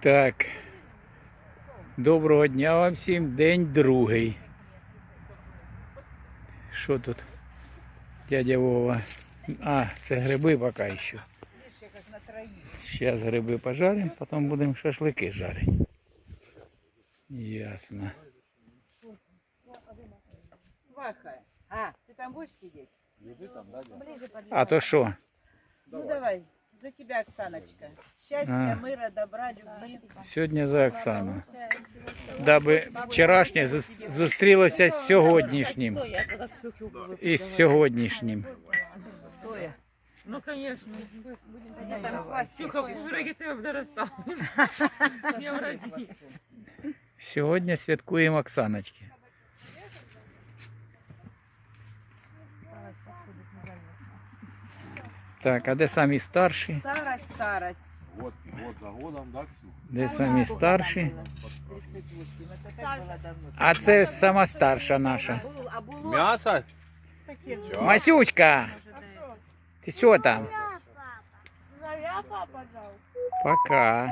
Так. Доброго дня вам всім. День другий. Що тут? Дядя Вова. А, це гриби поки що. Зараз гриби пожаримо, потім будемо шашлики жарити. Ясно. Сваха. А, ты там будешь сидеть? А то що? Ну давай, за тебя, Оксаночка. Счастья, А. мира, добра, любви. Сьогодні за Оксану. Даби вчорашнє зус- зустрілося з сьогоднішнім. І з сьогоднішнім. Ну, конечно. Я там хватит. Ксюха, враги тебе доростал. Я враги. Сьогодні святкуємо Оксаночки. Так, а де самі старші? Старость, старость. Вот, вот за годом, да, Ксю? Де самі старші? 38. Это как было давно. А це сама старша наша. А було Мясо? таке Чё? Масючка! Ти що там? Заря папа дал. Пока.